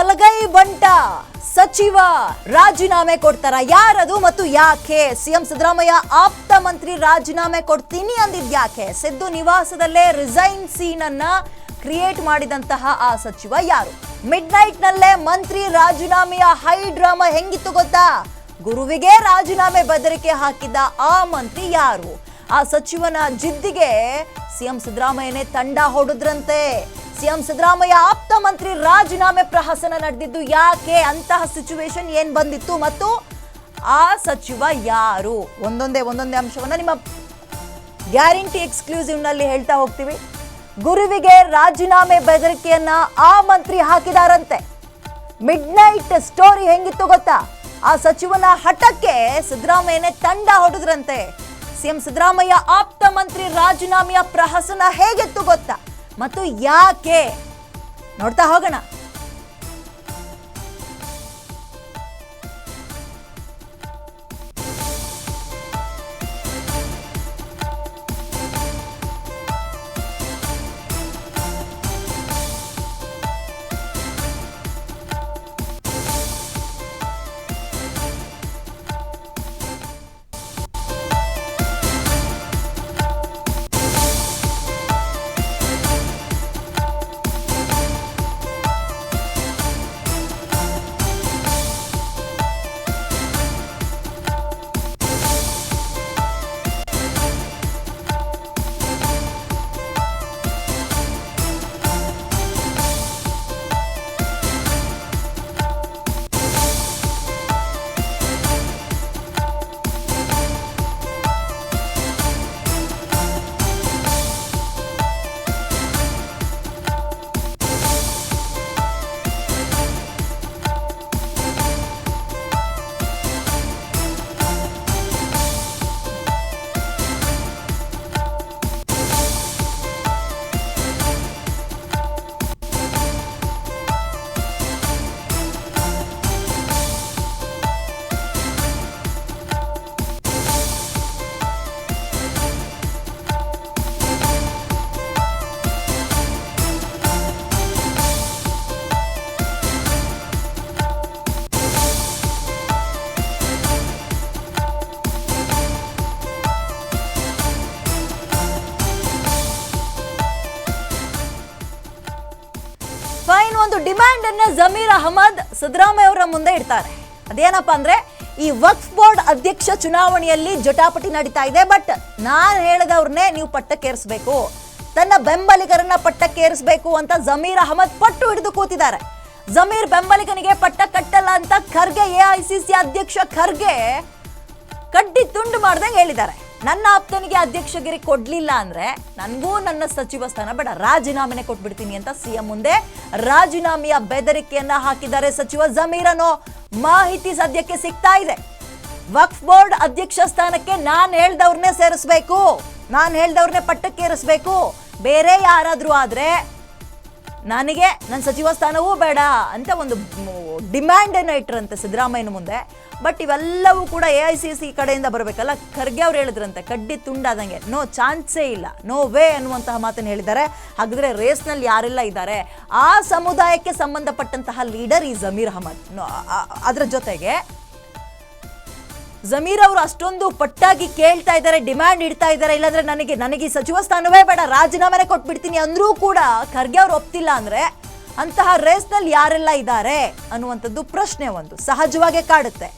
ಬಲಗೈ ಬಂಟ. ಸಚಿವ ರಾಜೀನಾಮೆ ಕೊಡ್ತಾರ ಯಾರದು ಮತ್ತು ಯಾಕೆ? ಸಿಎಂ ಸಿದ್ದರಾಮಯ್ಯ ಆಪ್ತ ಮಂತ್ರಿ ರಾಜೀನಾಮೆ ಕೊಡ್ತೀನಿ ಅಂದಿದ್ ಯಾಕೆ? ಸಿದ್ದು ನಿವಾಸದಲ್ಲೇ ರಿಸೈನ್ ಸೀನ್ ಅನ್ನ ಕ್ರಿಯೇಟ್ ಮಾಡಿದಂತಹ ಆ ಸಚಿವ ಯಾರು? ಮಿಡ್ ನೈಟ್ ನಲ್ಲೇ ಮಂತ್ರಿ ರಾಜೀನಾಮೆಯ ಹೈ ಡ್ರಾಮಾ ಹೆಂಗಿತ್ತು ಗೊತ್ತಾ? ಗುರುವಿಗೆ ರಾಜೀನಾಮೆ ಬೆದರಿಕೆ ಹಾಕಿದ್ದ ಆ ಮಂತ್ರಿ ಯಾರು? ಆ ಸಚಿವನ ಜಿದ್ದಿಗೆ ಸಿಎಂ ಸಿದ್ದರಾಮಯ್ಯನೇ ತಂಡ ಹೊಡೆದ್ರಂತೆ. ಸಿಎಂ ಸಿದ್ದರಾಮಯ್ಯ ಆಪ್ತ ಮಂತ್ರಿ ರಾಜೀನಾಮೆ ಪ್ರಹಸನ ನಡೆದಿದ್ದು ಯಾಕೆ ಅಂತಹ ಸಿಚುವೇಶನ್ ಏನ್ ಬಂದಿತ್ತು ಮತ್ತು ಆ ಸಚಿವ ಯಾರು? ಒಂದೊಂದೇ ಒಂದೊಂದೇ ಅಂಶವನ್ನ ನಿಮ್ಮ ಗ್ಯಾರಂಟಿ ಎಕ್ಸ್ಕ್ಲೂಸಿವ್ನಲ್ಲಿ ಹೇಳ್ತಾ ಹೋಗ್ತೀವಿ. ಗುರುವಿಗೆ ರಾಜೀನಾಮೆ ಬೆದರಿಕೆಯನ್ನ ಆ ಮಂತ್ರಿ ಹಾಕಿದಾರಂತೆ. ಮಿಡ್ ನೈಟ್ ಸ್ಟೋರಿ ಹೆಂಗಿತ್ತು ಗೊತ್ತಾ? ಆ ಸಚಿವನ ಹಠಕ್ಕೆ ಸಿದ್ದರಾಮಯ್ಯನೇ ತಂಡ ಹೊಡೆದ್ರಂತೆ. ಸಿಎಂ ಸಿದ್ದರಾಮಯ್ಯ ಆಪ್ತ ಮಂತ್ರಿ ರಾಜೀನಾಮೆಯ ಪ್ರಹಸನ ಹೇಗಿತ್ತು ಗೊತ್ತಾ? ಮತ್ತು ಯಾಕೆ ನೋಡ್ತಾ ಹೋಗೋಣ. ಡಿಮ್ಯಾಂಡ್ ಅನ್ನ ಜಮೀರ್ ಅಹಮದ್ ಸಿದ್ದರಾಮಯ್ಯ ಅವರ ಮುಂದೆ ಇಡ್ತಾರೆ. ಅದೇನಪ್ಪ ಅಂದ್ರೆ, ಈ ವಕ್ಫ್ ಬೋರ್ಡ್ ಅಧ್ಯಕ್ಷ ಚುನಾವಣೆಯಲ್ಲಿ ಜಟಾಪಟಿ ನಡೀತಾ ಇದೆ, ಬಟ್ ನಾನು ಹೇಳಿದವ್ರನ್ನೇ ನೀವು ಪಟ್ಟಕ್ಕೇರಿಸಬೇಕು. ತನ್ನ ಬೆಂಬಲಿಗರನ್ನ ಪಟ್ಟಕ್ಕೇರಿಸಬೇಕು ಅಂತ ಜಮೀರ್ ಅಹಮದ್ ಪಟ್ಟು ಹಿಡಿದು ಕೂತಿದ್ದಾರೆ. ಜಮೀರ್ ಬೆಂಬಲಿಗನಿಗೆ ಪಟ್ಟ ಕಟ್ಟಲ್ಲ ಅಂತ ಖರ್ಗೆ ಎಐಸಿಸಿ ಅಧ್ಯಕ್ಷ ಖರ್ಗೆ ಕಡ್ಡಿ ತುಂಡು ಮಾಡ್ದಂಗೆ ಹೇಳಿದ್ದಾರೆ. ನನ್ನ ಆಪ್ತನಿಗೆ ಅಧ್ಯಕ್ಷಗಿರಿ ಕೊಡ್ಲಿಲ್ಲ ಅಂದ್ರೆ ನನಗೂ ನನ್ನ ಸಚಿವ ಸ್ಥಾನ ಬೇಡ. ರಾಜೀನಾಮೆನೆ ಕೊಟ್ಬಿಡ್ತೀನಿ ಅಂತ ಸಿಎಂ ಮುಂದೆ ರಾಜೀನಾಮೆಯ ಬೆದರಿಕೆಯನ್ನ ಹಾಕಿದ್ದಾರೆ ಸಚಿವ ಜಮೀರ್ ಮಾಹಿತಿ ಸದ್ಯಕ್ಕೆ ಸಿಗ್ತಾ ಇದೆ. ವಕ್ಫ್ ಬೋರ್ಡ್ ಅಧ್ಯಕ್ಷ ಸ್ಥಾನಕ್ಕೆ ನಾನು ಹೇಳ್ದವ್ರನ್ನೇ ಸೇರಿಸ್ಬೇಕು. ನಾನು ಹೇಳ್ದವ್ರನ್ನೇ ಪಟ್ಟಕ್ಕೇರಿಸ್ಬೇಕು ಬೇರೆ ಯಾರಾದರೂ ಆದ್ರೆ ನನಗೆ ನನ್ನ ಸಚಿವ ಸ್ಥಾನವೂ ಬೇಡ ಅಂತ ಒಂದು ಡಿಮ್ಯಾಂಡ್ ಇಟ್ಟರಂತೆ ಸಿದ್ದರಾಮಯ್ಯನ ಮುಂದೆ. ಬಟ್ ಇವೆಲ್ಲವೂ ಕೂಡ ಎ ಐ ಸಿ ಸಿ ಕಡೆಯಿಂದ ಬರಬೇಕಲ್ಲ? ಖರ್ಗೆ ಅವ್ರು ಹೇಳಿದ್ರಂತೆ, ಕಡ್ಡಿ ತುಂಡಾದಂಗೆ. ನೋ ಚಾನ್ಸೇ ಇಲ್ಲ. ನೋ ವೇ ಅನ್ನುವಂತಹ ಮಾತನ್ನು ಹೇಳಿದ್ದಾರೆ. ಹಾಗಿದ್ರೆ ರೇಸ್ನಲ್ಲಿ ಯಾರೆಲ್ಲ ಇದ್ದಾರೆ? ಆ ಸಮುದಾಯಕ್ಕೆ ಸಂಬಂಧಪಟ್ಟಂತಹ ಲೀಡರ್ ಈ ಜಮೀರ್ ಅಹಮದ್. ಅದರ ಜೊತೆಗೆ ಜಮೀರ್ ಅವರು ಅಷ್ಟೊಂದು ಪಟ್ಟಾಗಿ ಕೇಳ್ತಾ ಇದ್ದಾರೆ ಡಿಮ್ಯಾಂಡ್ ಇಡ್ತಾ ಇದ್ದಾರೆ. ಇಲ್ಲಾಂದ್ರೆ ನನಗೆ ನನಗೆ ಸಚಿವ ಸ್ಥಾನವೇ ಬೇಡ, ರಾಜೀನಾಮೆನೆ ಕೊಟ್ಬಿಡ್ತೀನಿ ಅಂದ್ರೂ ಕೂಡ ಖರ್ಗೆ ಅವ್ರು ಒಪ್ತಿಲ್ಲ ಅಂದ್ರೆ ಅಂತಹ ರೇಸ್ನಲ್ಲಿ ಯಾರೆಲ್ಲ ಇದ್ದಾರೆ ಅನ್ನುವಂಥದ್ದು ಪ್ರಶ್ನೆ ಒಂದು. ಸಹಜವಾಗೇ ಕಾಡುತ್ತೆ.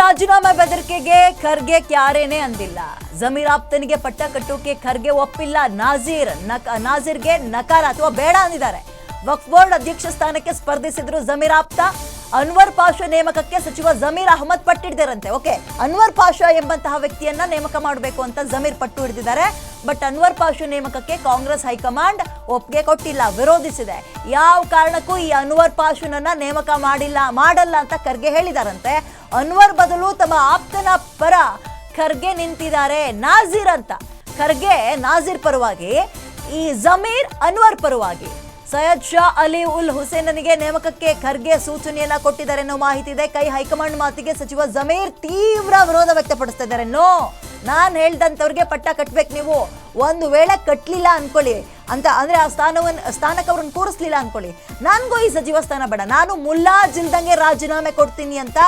ರಾಜೀನಾಮೆ ಬೆದರಿಕೆಗೆ ಖರ್ಗೆ ಕ್ಯಾರೇನೆ ಅಂದಿಲ್ಲ. ಜಮೀರ್ ಆಪ್ತನಿಗೆ ಪಟ್ಟ ಕಟ್ಟೋಕೆ ಖರ್ಗೆ ಒಪ್ಪಿಲ್ಲ. ನಾಜೀರ್ ನಕ ನಾಜೀರ್ಗೆ ನಕಾರ ಅಥವಾ ಬೇಡ ಅಂದಿದ್ದಾರೆ. ವಕ್ಫ್ ಬೋರ್ಡ್ ಅಧ್ಯಕ್ಷ ಸ್ಥಾನಕ್ಕೆ ಸ್ಪರ್ಧಿಸಿದ್ರು ಜಮೀರ್ ಆಪ್ತ ಅನ್ವರ್ ಪಾಷಾ ನೇಮಕಕ್ಕೆ ಸಚಿವ ಜಮೀರ್ ಅಹಮದ್ ಪಟ್ಟು ಹಿಡಿದಾರಂತೆ ಓಕೆ, ಅನ್ವರ್ ಪಾಷಾ ಎಂಬಂತಹ ವ್ಯಕ್ತಿಯನ್ನ ನೇಮಕ ಮಾಡಬೇಕು ಅಂತ ಜಮೀರ್ ಪಟ್ಟು ಹಿಡಿದಿದ್ದಾರೆ. ಬಟ್ ಅನ್ವರ್ ಪಾಷಾ ನೇಮಕಕ್ಕೆ ಕಾಂಗ್ರೆಸ್ ಹೈಕಮಾಂಡ್ ಒಪ್ಪಿಗೆ ಕೊಟ್ಟಿಲ್ಲ, ವಿರೋಧಿಸಿದೆ. ಯಾವ ಕಾರಣಕ್ಕೂ ಈ ಅನ್ವರ್ ಪಾಷುನನ್ನ ನೇಮಕ ಮಾಡಿಲ್ಲ, ಮಾಡಲ್ಲ ಅಂತ ಖರ್ಗೆ ಹೇಳಿದಾರಂತೆ. ಅನ್ವರ್ ಬದಲು ತಮ್ಮ ಆಪ್ತನ ಪರ ಖರ್ಗೆ ನಿಂತಿದ್ದಾರೆ ನಾಜೀರ್ ಅಂತ. ಖರ್ಗೆ ನಾಜೀರ್ ಪರವಾಗಿ, ಈ ಜಮೀರ್ ಅನ್ವರ್ ಪರವಾಗಿ. ಸೈಯದ್ ಶಾ ಅಲಿ ಉಲ್ ಹುಸೇನನಿಗೆ ನೇಮಕಕ್ಕೆ ಖರ್ಗೆ ಸೂಚನೆಯನ್ನ ಕೊಟ್ಟಿದ್ದಾರೆ ಅನ್ನೋ ಮಾಹಿತಿ ಇದೆ. ಕೈ ಹೈಕಮಾಂಡ್ ಮಾತಿಗೆ ಸಚಿವ ಜಮೀರ್ ತೀವ್ರ ವಿರೋಧ ವ್ಯಕ್ತಪಡಿಸ್ತಾ ಇದ್ದಾರೆ ನೋ ನಾನು ಹೇಳ್ದಂತವ್ರಿಗೆ ಪಟ್ಟ ಕಟ್ಬೇಕು ನೀವು. ಒಂದು ವೇಳೆ ಕಟ್ಟಲಿಲ್ಲ ಅನ್ಕೊಳ್ಳಿ. ಅಂತ ಅಂದ್ರೆ ಆ ಸ್ಥಾನವನ್ನ ಸ್ಥಾನಕ್ಕೆ ಅವ್ರನ್ನ ಕೂರಿಸ್ಲಿಲ್ಲ ಅನ್ಕೊಳ್ಳಿ. ನನಗೂ ಈ ಸಚಿವ ಸ್ಥಾನ ಬೇಡ. ನಾನು ಮುಲ್ಲಾ ಜಿಲ್ದಂಗೆ ರಾಜೀನಾಮೆ ಕೊಡ್ತೀನಿ ಅಂತ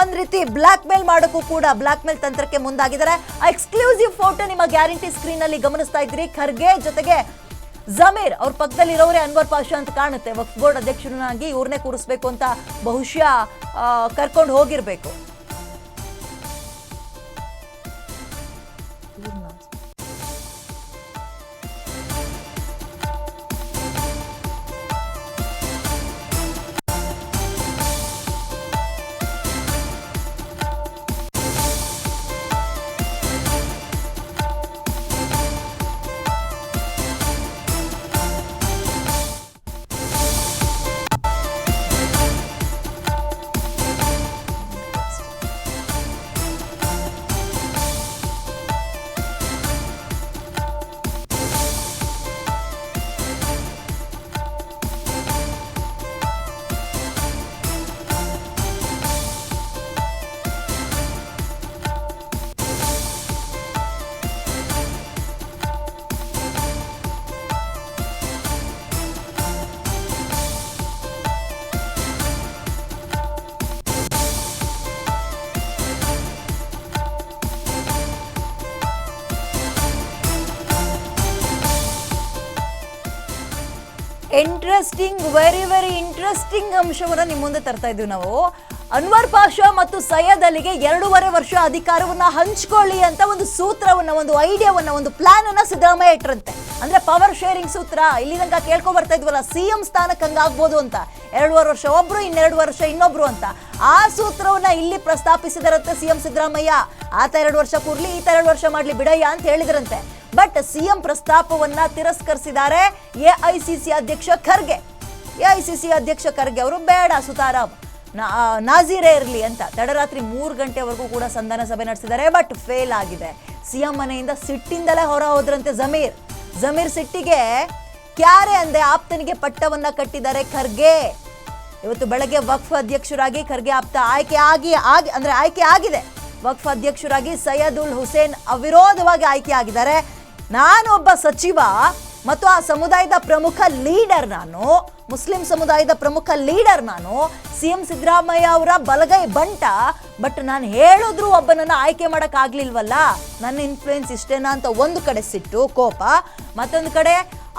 ಒಂದ್ ರೀತಿ ಬ್ಲಾಕ್ ಮೇಲ್ ಮಾಡೋಕ್ಕೂ ಕೂಡ ಬ್ಲಾಕ್ ಮೇಲ್ ತಂತ್ರಕ್ಕೆ ಮುಂದಾಗಿದ್ದಾರೆ. ಎಕ್ಸ್ಕ್ಲೂಸಿವ್ ಫೋಟೋ ನಿಮ್ಮ ಗ್ಯಾರಂಟಿ ಸ್ಕ್ರೀನ್ ಅಲ್ಲಿ ಗಮನಿಸ್ತಾ ಇದ್ದೀರಿ ಖರ್ಗೆ ಜೊತೆಗೆ ಜಮೀರ್ ಅವ್ರ ಪಕ್ಕದಲ್ಲಿರೋರೇ ಅನ್ವರ್ ಪಾಷಾ ಅಂತ ಕಾಣುತ್ತೆ. ವಕ್ಫ್ ಬೋರ್ಡ್ ಅಧ್ಯಕ್ಷರನ್ನಾಗಿ ಇವ್ರನ್ನೇ ಕೂರಿಸ್ಬೇಕು ಅಂತ ಬಹುಶಃ ಕರ್ಕೊಂಡು ಹೋಗಿರ್ಬೇಕು. ಇಂಟ್ರೆಸ್ಟಿಂಗ್ ವೆರಿ ವೆರಿ ಇಂಟ್ರೆಸ್ಟಿಂಗ್ ಅಂಶವನ್ನು ನಿಮ್ಮ ಮುಂದೆ ತರ್ತಾ ಇದ್ದೀವಿ ನಾವು. ಅನ್ವರ್ ಪಾಷಾ ಮತ್ತು ಸೈಯದ್ ಅಲಿಗೆ ಎರಡೂವರೆ ವರ್ಷ ಅಧಿಕಾರವನ್ನ ಹಂಚ್ಕೊಳ್ಳಿ ಅಂತ ಒಂದು ಸೂತ್ರವನ್ನ, ಒಂದು ಐಡಿಯಾವನ್ನ, ಒಂದು ಪ್ಲಾನ್ ಅನ್ನ ಸಿದ್ದರಾಮಯ್ಯ ಇಟ್ಟರಂತೆ ಅಂದ್ರೆ ಪವರ್ ಶೇರಿಂಗ್ ಸೂತ್ರ, ಇಲ್ಲಿ ತನಕ ಕೇಳ್ಕೊ ಬರ್ತಾ ಇದ್ವಲ್ಲ, ಸಿಎಂ ಸ್ಥಾನಕ್ಕೆ ಹಂಗಾಗ್ಬೋದು ಅಂತ. ಎರಡೂವರೆ ವರ್ಷ ಒಬ್ರು, ಇನ್ನೆರಡು ವರ್ಷ ಇನ್ನೊಬ್ರು ಅಂತ. ಆ ಸೂತ್ರವನ್ನ ಇಲ್ಲಿ ಪ್ರಸ್ತಾಪಿಸಿದರಂತೆ ಸಿಎಂ ಸಿದ್ದರಾಮಯ್ಯ. ಆತ ಎರಡು ವರ್ಷ ಕೂರ್ಲಿ, ಈತ ಎರಡು ವರ್ಷ ಮಾಡ್ಲಿ ಬಿಡಯ್ಯ ಅಂತ ಹೇಳಿದ್ರಂತೆ. ಬಟ್ ಸಿಎಂ ಪ್ರಸ್ತಾಪವನ್ನ ತಿರಸ್ಕರಿಸಿದ್ದಾರೆ ಎಐಸಿಸಿ ಅಧ್ಯಕ್ಷ ಖರ್ಗೆ. ಎಐಸಿಸಿ ಅಧ್ಯಕ್ಷ ಖರ್ಗೆ ಅವರು ಬೇಡ ಸುತಾರಾಮ್. ನಾಜೀರೇ ಇರಲಿ ಅಂತ ತಡರಾತ್ರಿ ಮೂರು ಗಂಟೆವರೆಗೂ ಕೂಡ ಸಂಧಾನ ಸಭೆ ನಡೆಸಿದ್ದಾರೆ, ಬಟ್ ಫೇಲ್ ಆಗಿದೆ. ಸಿಎಂ ಮನೆಯಿಂದ ಸಿಟ್ಟಿಂದಲೇ ಹೊರ ಹೋದ್ರಂತೆ ಜಮೀರ್. ಜಮೀರ್ ಸಿಟ್ಟಿಗೆ ಕ್ಯಾರೆ ಅಂದೆ ಆಪ್ತನಿಗೆ ಪಟ್ಟವನ್ನ ಕಟ್ಟಿದ್ದಾರೆ ಖರ್ಗೆ. ಇವತ್ತು ಬೆಳಗ್ಗೆ ವಕ್ಫ್ ಅಧ್ಯಕ್ಷರಾಗಿ ಖರ್ಗೆ ಆಪ್ತ ಆಯ್ಕೆ ಆಗಿ ಆಗಿ, ಅಂದ್ರೆ ಆಯ್ಕೆ ಆಗಿದೆ. ವಕ್ಫ್ ಅಧ್ಯಕ್ಷರಾಗಿ ಸೈಯದ್ ಉಲ್ ಹುಸೇನ್ ಅವಿರೋಧವಾಗಿ ಆಯ್ಕೆ ಆಗಿದ್ದಾರೆ. ನಾನು ಒಬ್ಬ ಸಚಿವ ಮತ್ತು ಆ ಸಮುದಾಯದ ಪ್ರಮುಖ ಲೀಡರ್ ನಾನು, ಮುಸ್ಲಿಂ ಸಮುದಾಯದ ಪ್ರಮುಖ ಲೀಡರ್ ನಾನು ಸಿ ಎಂ ಸಿದ್ದರಾಮಯ್ಯ ಅವರ ಬಲಗೈ ಬಂಟ, ಬಟ್ ನಾನು ಹೇಳಿದ್ರು ಒಬ್ಬನನ್ನ ಆಯ್ಕೆ ಮಾಡಕ್ ಆಗ್ಲಿಲ್ವಲ್ಲ? ನನ್ನ ಇನ್ಫ್ಲೂಯೆನ್ಸ್ ಇಷ್ಟೇನಾ ಅಂತ ಒಂದು ಕಡೆ ಸಿಟ್ಟು, ಕೋಪ, ಮತ್ತೊಂದು ಕಡೆ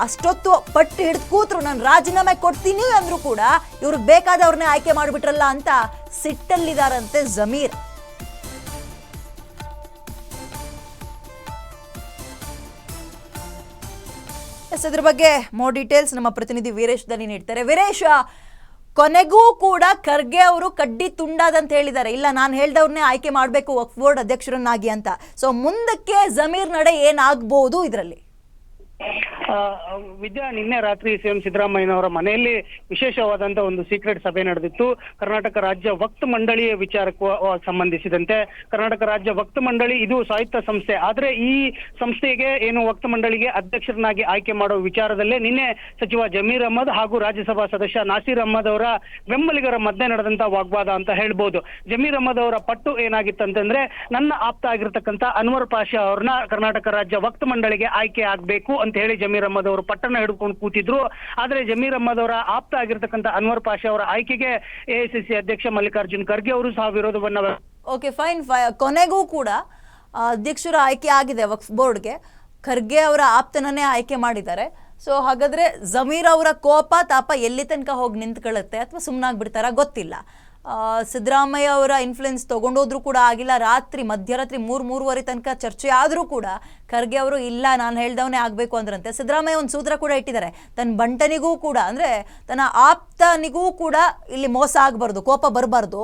ಅಷ್ಟೊತ್ತು ಪಟ್ಟು ಹಿಡಿದು ಕೂತ್ರು ನಾನು ರಾಜೀನಾಮೆ ಕೊಡ್ತೀನಿ ಅಂದರೂ ಕೂಡ ಇವ್ರಿಗೆ ಬೇಕಾದವ್ರನ್ನೇ ಆಯ್ಕೆ ಮಾಡಿಬಿಟ್ರಲ್ಲ ಅಂತ ಸಿಟ್ಟಲ್ಲಿದ್ದಾರಂತೆ ಜಮೀರ್. ಎಸ್ ಇದ್ರ ಬಗ್ಗೆ ಮೋರ್ ಡೀಟೇಲ್ಸ್ ನಮ್ಮ ಪ್ರತಿನಿಧಿ ವೀರೇಶ್ ದಲ್ಲಿ ನೀಡ್ತಾರೆ. ವೀರೇಶ, ಕೊನೆಗೂ ಕೂಡ ಖರ್ಗೆ ಅವರು ಕಡ್ಡಿ ತುಂಡಾದಂತ ಹೇಳಿದ್ದಾರೆ. ಇಲ್ಲ, ನಾನು ಹೇಳ್ದವ್ರನ್ನೇ ಆಯ್ಕೆ ಮಾಡಬೇಕು, ವಕ್ಫ್ ಬೋರ್ಡ್ ಅಧ್ಯಕ್ಷರನ್ನಾಗಿ ಅಂತ. ಸೊ ಮುಂದಕ್ಕೆ ಜಮೀರ್ ನಡೆ ಏನಾಗ್ಬೋದು ಇದರಲ್ಲಿ? ವಿದ್ಯಾ, ನಿನ್ನೆ ರಾತ್ರಿ ಸಿಎಂ ಸಿದ್ದರಾಮಯ್ಯನವರ ಮನೆಯಲ್ಲಿ ವಿಶೇಷವಾದಂತ ಒಂದು ಸೀಕ್ರೆಟ್ ಸಭೆ ನಡೆದಿತ್ತು. ಕರ್ನಾಟಕ ರಾಜ್ಯ ವಕ್ತ ಮಂಡಳಿಯ ವಿಚಾರಕ್ಕೂ ಸಂಬಂಧಿಸಿದಂತೆ. ಕರ್ನಾಟಕ ರಾಜ್ಯ ವಕ್ತ ಮಂಡಳಿ ಇದು ಸಾಹಿತ್ಯ ಸಂಸ್ಥೆ. ಆದ್ರೆ ಈ ಸಂಸ್ಥೆಗೆ ಏನು ವಕ್ತ ಮಂಡಳಿಗೆ ಅಧ್ಯಕ್ಷರನ್ನಾಗಿ ಆಯ್ಕೆ ಮಾಡುವ ವಿಚಾರದಲ್ಲೇ ನಿನ್ನೆ ಸಚಿವ ಜಮೀರ್ ಅಹಮದ್ ಹಾಗೂ ರಾಜ್ಯಸಭಾ ಸದಸ್ಯ ನಾಸೀರ್ ಅಹಮದ್ ಅವರ ಬೆಂಬಲಿಗರ ಮಧ್ಯೆ ನಡೆದಂತ ವಾಗ್ವಾದ ಅಂತ ಹೇಳ್ಬೋದು. ಜಮೀರ್ ಅಹಮದ್ ಅವರ ಪಟ್ಟು ಏನಾಗಿತ್ತಂತಂದ್ರೆ ನನ್ನ ಆಪ್ತ ಆಗಿರ್ತಕ್ಕಂಥ ಅನ್ವರ್ ಪಾಷಾ ಅವ್ರನ್ನ ಕರ್ನಾಟಕ ರಾಜ್ಯ ವಕ್ತ ಮಂಡಳಿಗೆ ಆಯ್ಕೆ ಆಗ್ಬೇಕು ಅಂತ ಹೇಳಿ ಜಮೀರ್ ಅಹಮದ್ ಅವರು ಪಟ್ಟಣ ಹಿಡ್ಕೊಂಡು ಕೂತಿದ್ರು. ಆದ್ರೆ ಜಮೀರ್ ಅಹಮದ್ ಅವರ ಆಪ್ತ ಆಗಿರ್ತಕ್ಕಂಥ ಅನ್ವರ್ ಪಾಷಾ ಅವರ ಆಯ್ಕೆಗೆ ಎಐಸಿಸಿ ಅಧ್ಯಕ್ಷ ಮಲ್ಲಿಕಾರ್ಜುನ್ ಖರ್ಗೆ ಅವರು ಸಹ ವಿರೋಧವನ್ನ ಓಕೆ ಫೈನ್ ಕೊನೆಗೂ ಕೂಡ ಅಧ್ಯಕ್ಷರ ಆಯ್ಕೆ ಆಗಿದೆ ವಕ್ಫ್ ಬೋರ್ಡ್ಗೆ. ಖರ್ಗೆ ಅವರ ಆಪ್ತನನ್ನೇ ಆಯ್ಕೆ ಮಾಡಿದ್ದಾರೆ. ಸೊ ಹಾಗಾದ್ರೆ ಜಮೀರ್ ಅವರ ಕೋಪ ತಾಪ ಎಲ್ಲಿ ತನಕ ಹೋಗಿ ನಿಂತ್ಕೊಳ್ಳುತ್ತೆ ಅಥವಾ ಸುಮ್ಮನಾಗ್ಬಿಡ್ತಾರ ಗೊತ್ತಿಲ್ಲ. ಸಿದ್ದರಾಮಯ್ಯ ಅವರ ಇನ್ಫ್ಲುಯೆನ್ಸ್ ತಗೊಂಡೋದ್ರೂ ಕೂಡ ಆಗಿಲ್ಲ. ರಾತ್ರಿ, ಮಧ್ಯರಾತ್ರಿ ಮೂರು, ಮೂರುವರೆ ತನಕ ಚರ್ಚೆ ಆದರೂ ಕೂಡ ಖರ್ಗೆ ಅವರು, ಇಲ್ಲ, ನಾನು ಹೇಳ್ದವನೇ ಆಗಬೇಕು ಅಂದ್ರಂತೆ. ಸಿದ್ದರಾಮಯ್ಯ ಒಂದು ಸೂತ್ರ ಕೂಡ ಇಟ್ಟಿದ್ದಾರೆ. ತನ್ನ ಬಂಟನಿಗೂ ಕೂಡ, ಅಂದರೆ ತನ್ನ ಆಪ್ತನಿಗೂ ಕೂಡ ಇಲ್ಲಿ ಮೋಸ ಆಗಬಾರ್ದು, ಕೋಪ ಬರಬಾರ್ದು.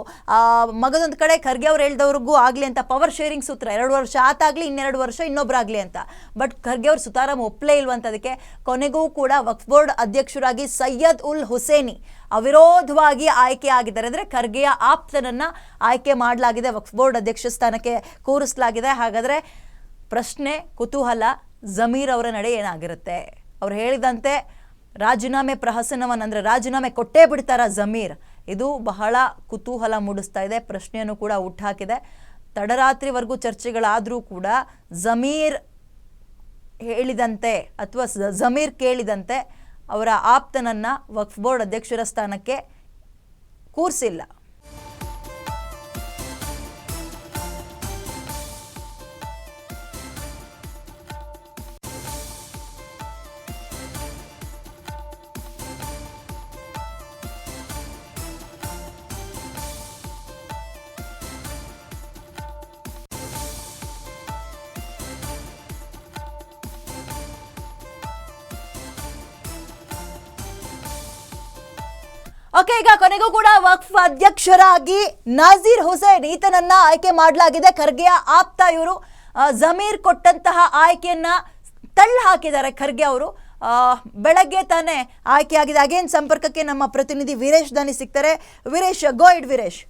ಮಗದೊಂದು ಕಡೆ ಖರ್ಗೆ ಅವ್ರು ಹೇಳ್ದವ್ರಿಗೂ ಆಗಲಿ ಅಂತ ಪವರ್ ಶೇರಿಂಗ್ ಸೂತ್ರ, ಎರಡು ವರ್ಷ ಆತಾಗಲಿ, ಇನ್ನೆರಡು ವರ್ಷ ಇನ್ನೊಬ್ಬರಾಗಲಿ ಅಂತ. ಬಟ್ ಖರ್ಗೆ ಅವರು ಸುತಾರಾಮ್ ಒಪ್ಪಲೇ ಇಲ್ವಂಥದಕ್ಕೆ ಕೊನೆಗೂ ಕೂಡ ವಕ್ಫ್ ಬೋರ್ಡ್ ಅಧ್ಯಕ್ಷರಾಗಿ ಸೈಯದ್ ಉಲ್ ಹುಸೇನಿ ಅವಿರೋಧವಾಗಿ ಆಯ್ಕೆ ಆಗಿದ್ದಾರೆ ಅಂದರೆ ಖರ್ಗೆಯ ಆಪ್ತನನ್ನು ಆಯ್ಕೆ ಮಾಡಲಾಗಿದೆ. ವಕ್ಫ್ ಬೋರ್ಡ್ ಅಧ್ಯಕ್ಷ ಸ್ಥಾನಕ್ಕೆ ಕೂರಿಸಲಾಗಿದೆ. ಹಾಗಾದರೆ ಪ್ರಶ್ನೆ, ಕುತೂಹಲ, ಜಮೀರ್ ಅವರ ನಡೆ ಏನಾಗಿರುತ್ತೆ? ಅವ್ರು ಹೇಳಿದಂತೆ ರಾಜೀನಾಮೆ ಪ್ರಹಸನವನ್ನು, ಅಂದರೆ ರಾಜೀನಾಮೆ ಕೊಟ್ಟೇ ಬಿಡ್ತಾರ ಜಮೀರ್? ಇದು ಬಹಳ ಕುತೂಹಲ ಮೂಡಿಸ್ತಾ ಇದೆ. ಪ್ರಶ್ನೆಯನ್ನು ಕೂಡ ಹುಟ್ಟಾಕಿದೆ ತಡರಾತ್ರಿವರೆಗೂ ಚರ್ಚೆಗಳಾದರೂ ಕೂಡ ಜಮೀರ್ ಹೇಳಿದಂತೆ ಅಥವಾ ಜಮೀರ್ ಕೇಳಿದಂತೆ ಅವರ ಆಪ್ತನನ್ನು ವಕ್ಫ್ ಬೋರ್ಡ್ ಅಧ್ಯಕ್ಷರ ಸ್ಥಾನಕ್ಕೆ ಕೂರಿಸಿಲ್ಲ. ಓಕೆ, ಈಗ ಕೊನೆಗೂ ಕೂಡ ವಕ್ಫ್ ಅಧ್ಯಕ್ಷರಾಗಿ ನಾಜೀರ್ ಹುಸೇನ್ ಈತನನ್ನ ಆಯ್ಕೆ ಮಾಡಲಾಗಿದೆ. ಖರ್ಗೆಯ ಆಪ್ತ ಇವರು. ಜಮೀರ್ ಕೊಟ್ಟಂತಹ ಆಯ್ಕೆಯನ್ನ ತಳ್ಳಿ ಹಾಕಿದ್ದಾರೆ ಖರ್ಗೆ ಅವರು. ಬೆಳಗ್ಗೆ ತಾನೇ ಆಯ್ಕೆಯಾಗಿದೆ. ಅಗೇನ್ ಸಂಪರ್ಕಕ್ಕೆ ನಮ್ಮ ಪ್ರತಿನಿಧಿ ವೀರೇಶ್ ದಾನಿ ಸಿಗ್ತಾರೆ. ವೀರೇಶ್ ಗೋಯಿಡ್ ವೀರೇಶ್.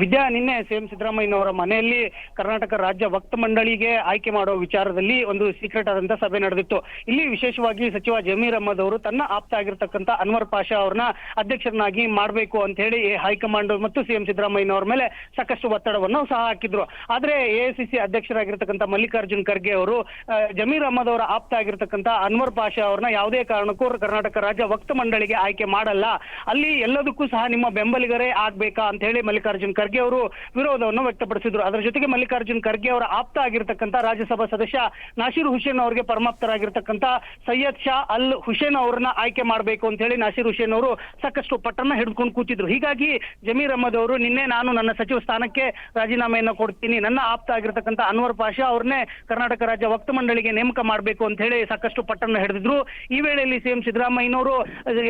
ವಿದ್ಯಾ, ನಿನ್ನೆ ಸಿಎಂ ಸಿದ್ದರಾಮಯ್ಯನವರ ಮನೆಯಲ್ಲಿ ಕರ್ನಾಟಕ ರಾಜ್ಯ ವಕ್ತ ಮಂಡಳಿಗೆ ಆಯ್ಕೆ ಮಾಡುವ ವಿಚಾರದಲ್ಲಿ ಒಂದು ಸೀಕ್ರೆಟ್ ಆದಂತಹ ಸಭೆ ನಡೆದಿತ್ತು. ಇಲ್ಲಿ ವಿಶೇಷವಾಗಿ ಸಚಿವ ಜಮೀರ್ ಅಹಮದ್ ಅವರು ತನ್ನ ಆಪ್ತ ಆಗಿರ್ತಕ್ಕಂಥ ಅನ್ವರ್ ಪಾಷಾ ಅವ್ರನ್ನ ಅಧ್ಯಕ್ಷರನ್ನಾಗಿ ಮಾಡಬೇಕು ಅಂತ ಹೇಳಿ ಹೈಕಮಾಂಡ್ ಮತ್ತು ಸಿಎಂ ಸಿದ್ದರಾಮಯ್ಯನವರ ಮೇಲೆ ಸಾಕಷ್ಟು ಒತ್ತಡವನ್ನು ಸಹ ಹಾಕಿದ್ರು. ಆದ್ರೆ ಎಐಸಿಸಿ ಅಧ್ಯಕ್ಷರಾಗಿರ್ತಕ್ಕಂಥ ಮಲ್ಲಿಕಾರ್ಜುನ್ ಖರ್ಗೆ ಅವರು ಜಮೀರ್ ಅಹಮದ್ ಅವರ ಆಪ್ತ ಆಗಿರ್ತಕ್ಕಂಥ ಅನ್ವರ್ ಪಾಷಾ ಅವ್ರನ್ನ ಯಾವುದೇ ಕಾರಣಕ್ಕೂ ಕರ್ನಾಟಕ ರಾಜ್ಯ ವಕ್ತ ಮಂಡಳಿಗೆ ಆಯ್ಕೆ ಮಾಡಲ್ಲ. ಅಲ್ಲಿ ಎಲ್ಲದಕ್ಕೂ ಸಹ ನಿಮ್ಮ ಬೆಂಬಲಿಗರೇ ಆಗ್ಬೇಕಾ ಅಂತ ಹೇಳಿ ಮಲ್ಲಿಕಾರ್ಜುನ್ ಖರ್ಗೆ ಅವರು ವಿರೋಧವನ್ನು ವ್ಯಕ್ತಪಡಿಸಿದ್ರು. ಅದರ ಜೊತೆಗೆ ಮಲ್ಲಿಕಾರ್ಜುನ್ ಖರ್ಗೆ ಅವರ ಆಪ್ತ ಆಗಿರ್ತಕ್ಕಂಥ ರಾಜ್ಯಸಭಾ ಸದಸ್ಯ ನಾಸೀರ್ ಹುಸೇನ್ ಅವರಿಗೆ ಪರಮಾಪ್ತರಾಗಿರ್ತಕ್ಕಂಥ ಸೈಯದ್ ಶಾ ಅಲ್ ಹುಸೇನ್ ಅವರನ್ನ ಆಯ್ಕೆ ಮಾಡಬೇಕು ಅಂತ ಹೇಳಿ ನಾಸೀರ್ ಹುಸೇನ್ ಅವರು ಸಾಕಷ್ಟು ಪಟ್ಟನ್ನ ಹಿಡಿದುಕೊಂಡು ಕೂತಿದ್ರು. ಹೀಗಾಗಿ ಜಮೀರ್ ಅಹಮದ್ ಅವರು, ನಿನ್ನೆ ನಾನು ನನ್ನ ಸಚಿವ ಸ್ಥಾನಕ್ಕೆ ರಾಜೀನಾಮೆಯನ್ನು ಕೊಡ್ತೀನಿ. ನನ್ನ ಆಪ್ತ ಆಗಿರ್ತಕ್ಕಂಥ ಅನ್ವರ್ ಪಾಷಾ ಅವ್ರನ್ನೇ ಕರ್ನಾಟಕ ರಾಜ್ಯ ವಕ್ತ ಮಂಡಳಿಗೆ ನೇಮಕ ಮಾಡಬೇಕು ಅಂತ ಹೇಳಿ ಸಾಕಷ್ಟು ಪಟ್ಟನ್ನ ಹಿಡಿದ್ರು ಈ ವೇಳೆಯಲ್ಲಿ ಸಿಎಂ ಸಿದ್ದರಾಮಯ್ಯನವರು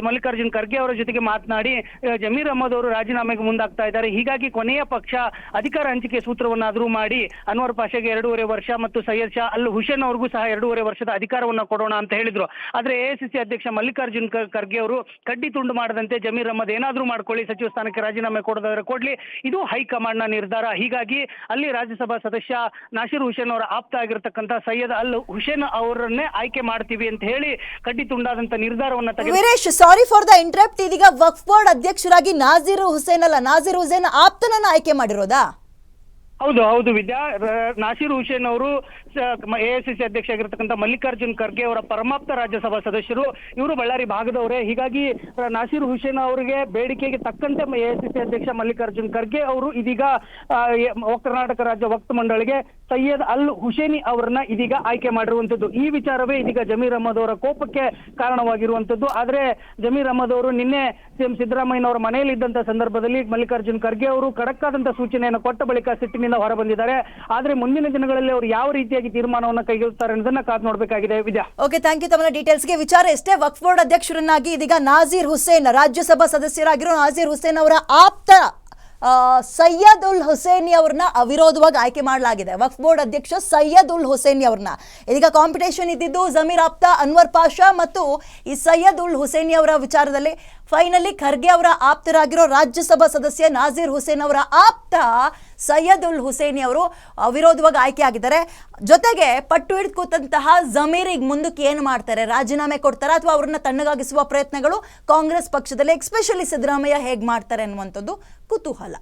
ಮಲ್ಲಿಕಾರ್ಜುನ್ ಖರ್ಗೆ ಅವರ ಜೊತೆಗೆ ಮಾತನಾಡಿ, ಜಮೀರ್ ಅಹಮದ್ ಅವರು ರಾಜೀನಾಮೆಗೆ ಮುಂದಾಗ್ತಾ ಇದ್ದಾರೆ. ಹೀಗಾಗಿ ಕೊನೆಯ ಪಕ್ಷ ಅಧಿಕಾರ ಹಂಚಿಕೆ ಸೂತ್ರವನ್ನಾದರೂ ಮಾಡಿ ಅನ್ವರ್ ಪಾಷಾಗೆ ಎರಡೂವರೆ ವರ್ಷ ಮತ್ತು ಸೈಯದ್ ಶಾ ಅಲ್ ಹುಸೇನ್ ಅವ್ರಿಗೂ ಸಹ ಎರಡೂವರೆ ವರ್ಷದ ಅಧಿಕಾರವನ್ನು ಕೊಡೋಣ ಅಂತ ಹೇಳಿದ್ರು. ಆದ್ರೆ ಎಐಸಿಸಿ ಅಧ್ಯಕ್ಷ ಮಲ್ಲಿಕಾರ್ಜುನ್ ಖರ್ಗೆ ಅವರು ಕಡ್ಡಿ ತುಂಡು ಮಾಡದಂತೆ ಜಮೀರ್ ಅಹಮದ್ ಏನಾದ್ರೂ ಮಾಡ್ಕೊಳ್ಳಿ, ಸಚಿವ ಸ್ಥಾನಕ್ಕೆ ರಾಜೀನಾಮೆ ಕೊಡೋದಾದ್ರೆ ಕೊಡ್ಲಿ. ಇದು ಹೈಕಮಾಂಡ್ನ ನಿರ್ಧಾರ. ಹೀಗಾಗಿ ಅಲ್ಲಿ ರಾಜ್ಯಸಭಾ ಸದಸ್ಯ ನಾಸೀರ್ ಹುಸೇನ್ ಅವರ ಆಪ್ತ ಆಗಿರ್ತಕ್ಕಂಥ ಸೈಯದ್ ಅಲ್ ಹುಸೇನ್ ಅವರನ್ನೇ ಆಯ್ಕೆ ಮಾಡ್ತೀವಿ ಅಂತ ಹೇಳಿ ಕಡ್ಡಿ ತುಂಡಾದಂತ ನಿರ್ಧಾರವನ್ನ Veeresh sorry for the interrupt ಇದೀಗ ವಕ್ಫ್ ಬೋರ್ಡ್ ಅಧ್ಯಕ್ಷರಾಗಿ ನಾಜೀರ್ ಹುಸೇನ್ ಅಲ್ಲ. ನಾಜೀರ್ ಹುಸೇನ್ ಆಪ್ತನನ್ನ ಆಯ್ಕೆ ಮಾಡಿರೋದಾ? ಹೌದು ಹೌದು. ವಿದ್ಯಾ ನಾಸಿರ್ ಹುಸೇನ್ ಅವರು ಎಐಸಿಸಿ ಅಧ್ಯಕ್ಷ ಆಗಿರ್ತಕ್ಕಂಥ ಮಲ್ಲಿಕಾರ್ಜುನ್ ಖರ್ಗೆ ಅವರ ಪರಮಾಪ್ತ ರಾಜ್ಯಸಭಾ ಸದಸ್ಯರು. ಇವರು ಬಳ್ಳಾರಿ ಭಾಗದವರೇ. ಹೀಗಾಗಿ ನಾಸಿರ್ ಹುಸೇನ್ ಅವರಿಗೆ ಬೇಡಿಕೆಗೆ ತಕ್ಕಂತೆ ಎಐಸಿಸಿ ಅಧ್ಯಕ್ಷ ಮಲ್ಲಿಕಾರ್ಜುನ್ ಖರ್ಗೆ ಅವರು ಇದೀಗ ಕರ್ನಾಟಕ ರಾಜ್ಯ ವಕ್ತ ಮಂಡಳಿಗೆ ಸೈಯದ್ ಅಲ್ ಹುಸೇನಿ ಅವರನ್ನ ಇದೀಗ ಆಯ್ಕೆ ಮಾಡಿರುವಂತದ್ದು ಈ ವಿಚಾರವೇ ಇದೀಗ ಜಮೀರ್ ಅಹಮದ್ ಅವರ ಕೋಪಕ್ಕೆ ಕಾರಣವಾಗಿರುವಂತದ್ದು ಆದ್ರೆ ಜಮೀರ್ ಅಹಮದ್ ಅವರು ನಿನ್ನೆ ಸಿಎಂ ಸಿದ್ದರಾಮಯ್ಯನವರ ಮನೆಯಲ್ಲಿ ಇದ್ದಂತ ಸಂದರ್ಭದಲ್ಲಿ ಮಲ್ಲಿಕಾರ್ಜುನ್ ಖರ್ಗೆ ಅವರು ಕಡಕ್ಕಾದಂತ ಸೂಚನೆಯನ್ನು ಕೊಟ್ಟ ಬಳಿಕ ಸಿಟ್ಟಿನಿಂದ ಹೊರಬಂದಿದ್ದಾರೆ ಆದ್ರೆ ಮುಂದಿನ ದಿನಗಳಲ್ಲಿ ಅವರು ಯಾವ ರೀತಿಯಾಗಿ ತೀರ್ಮಾನವನ್ನು ಕೈಗೊಳ್ಳುತ್ತಾರೆ ಅನ್ನೋದನ್ನ ಕಾದು ನೋಡ್ಬೇಕಾಗಿದೆ. ವಿದ್ಯಾ. ಓಕೆ ಥ್ಯಾಂಕ್ ಯು ತಮ್ಮ ಡೀಟೇಲ್ಸ್ಗೆ ವಿಚಾರ ಎಷ್ಟೇ ವಕ್ಫ್ ಬೋರ್ಡ್ ಅಧ್ಯಕ್ಷರನ್ನಾಗಿ ಇದೀಗ ನಾಜೀರ್ ಹುಸೇನ್, ರಾಜ್ಯಸಭಾ ಸದಸ್ಯರಾಗಿರೋ ನಾಜೀರ್ ಹುಸೇನ್ ಅವರ ಆಪ್ತ ಸೈಯದ್ ಉಲ್ ಹುಸೇನಿ ಅವ್ರನ್ನ ಅವಿರೋಧವಾಗಿ ಆಯ್ಕೆ ಮಾಡಲಾಗಿದೆ. ವಕ್ಫ್ ಬೋರ್ಡ್ ಅಧ್ಯಕ್ಷ ಸೈಯದ್ ಉಲ್ ಹುಸೇನಿ ಅವ್ರನ್ನ. ಇದೀಗ ಕಾಂಪಿಟೇಷನ್ ಇದ್ದಿದ್ದು ಜಮೀರ್ ಆಪ್ತ, ಅನ್ವರ್ ಪಾಷಾ ಮತ್ತು ಈ ಸೈಯದ್ ಉಲ್ ಹುಸೇನಿ ಅವರ ವಿಚಾರದಲ್ಲಿ ಫೈನಲಿ ಖರ್ಗೆ ಅವರ ಆಪ್ತರಾಗಿರೋ ರಾಜ್ಯಸಭಾ ಸದಸ್ಯ ನಾಜೀರ್ ಹುಸೇನ್ ಅವರ ಆಪ್ತ ಸೈಯದ್ ಉಲ್ ಹುಸೇನಿ ಅವರು ಅವಿರೋಧವಾಗಿ ಆಯ್ಕೆಯಾಗಿದ್ದಾರೆ ಜೊತೆಗೆ ಪಟ್ಟು ಹಿಡಿದು ಕೂತಂತಹ ಜಮೀರಿಗೆ ಮುಂದಕ್ಕೆ ಏನು ಮಾಡ್ತಾರೆ? ರಾಜೀನಾಮೆ ಕೊಡ್ತಾರೆ ಅಥವಾ ಅವ್ರನ್ನ ತಣ್ಣಗಾಗಿಸುವ ಪ್ರಯತ್ನಗಳು ಕಾಂಗ್ರೆಸ್ ಪಕ್ಷದಲ್ಲಿ, ಎಕ್ಸ್ಪೆಷಲಿ ಸಿದ್ದರಾಮಯ್ಯ ಹೇಗೆ ಮಾಡ್ತಾರೆ ಅನ್ನುವಂಥದ್ದು ಕುತೂಹಲ.